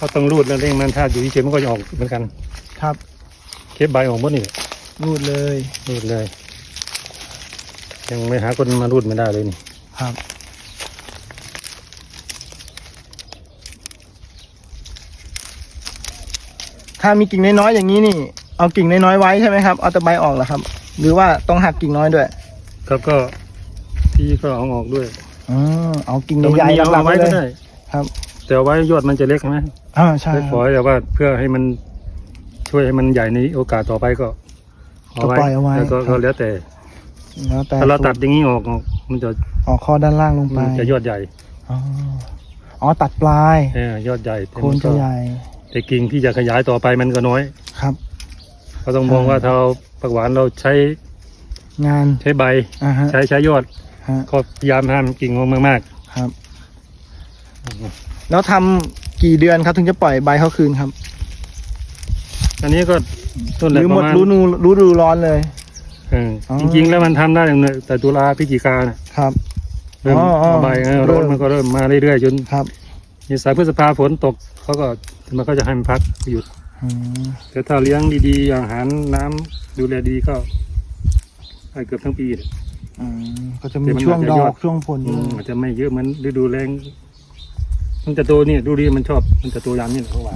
เขาต้องรูดแล้วเร่งมันถ้าอยู่เฉยๆมันก็จะออกเหมือนกัน ครับเคปใบออกหมดนี่รูดเลยรูดเลย ยังไม่หาคนมารูดไม่ได้เลยนี่ครับถ้ามีกิ่งน้อยๆอย่างนี้นี่ เอากิ่งน้อยๆไว้ใช่ไหมครับ เอาแต่ใบออกเหรอครับ หรือว่าต้องหักกิ่งน้อยด้วย ครับก็พี่ก็เอาออกด้วยอ๋อเอากิ่งแต่มันใหญ่มีๆเอาหลักๆไว้ไว้เลก็ยได้ ครับ แต่เอาไว้ยอดมันจะเล็กใช่ไหมอ่าใช่เล็กคพอรับแต่ว่าเพื่อให้มันช่วยให้มันใหญ่ในโอกาสต่อไปก็ก็ปล่อยเอาไว้แล้วก็ครับก็แล้วแต่แล้วแต่ถ้าเราตัดอย่างนี้ออกมันจะออกข้อด้านล่างลงไปมันจะยอดใหญ่อ๋ออ๋อตัดปลายเออยอดใหญ่แต่โคนจะใหญ่ แต่กิ่งที่จะขยายต่อไปมันก็น้อยครับเราต้องมองว่าถ้าเราผักหวานเราใช้งานใช้ใบอ่าฮะใช้ใช้ยอดฮะก็พยายามห้ามกิ่งมากมากครับ แล้วทำกี่เดือนครับถึงจะปล่อยใบเขาคืนครับๆอันนี้ก็ต้นหแหละรือปหมระดมาณรู้นูรู้ดูร้อนเลย เอออ๋อจริงๆแล้วมันทำได้เนี่ยแต่ตุลาพฤศจิกาเนี่ยครับ เริ่มอ๋ออ๋อเอาใบเออเริ่ร้อมนมันก็เริ่มมาเรื่อยๆจนครับมีสายพฤษภาฝนตกเขาก็มันก็จะให้มันพักหยุด อืมแต่ถ้าเลี้ยงดีๆอาหารน้ำดูแลดีก็ได้เกือบทั้งปีเลยอืมก็จะมีแต่มันช่วงอาจจะดยออด กช่วงผลอืมอาจจะไม่เยอะเหมือนฤดูแรง มันจะโตเนี่ยดูดีมันชอบมันจะโตยามนี่แหละเขาว่า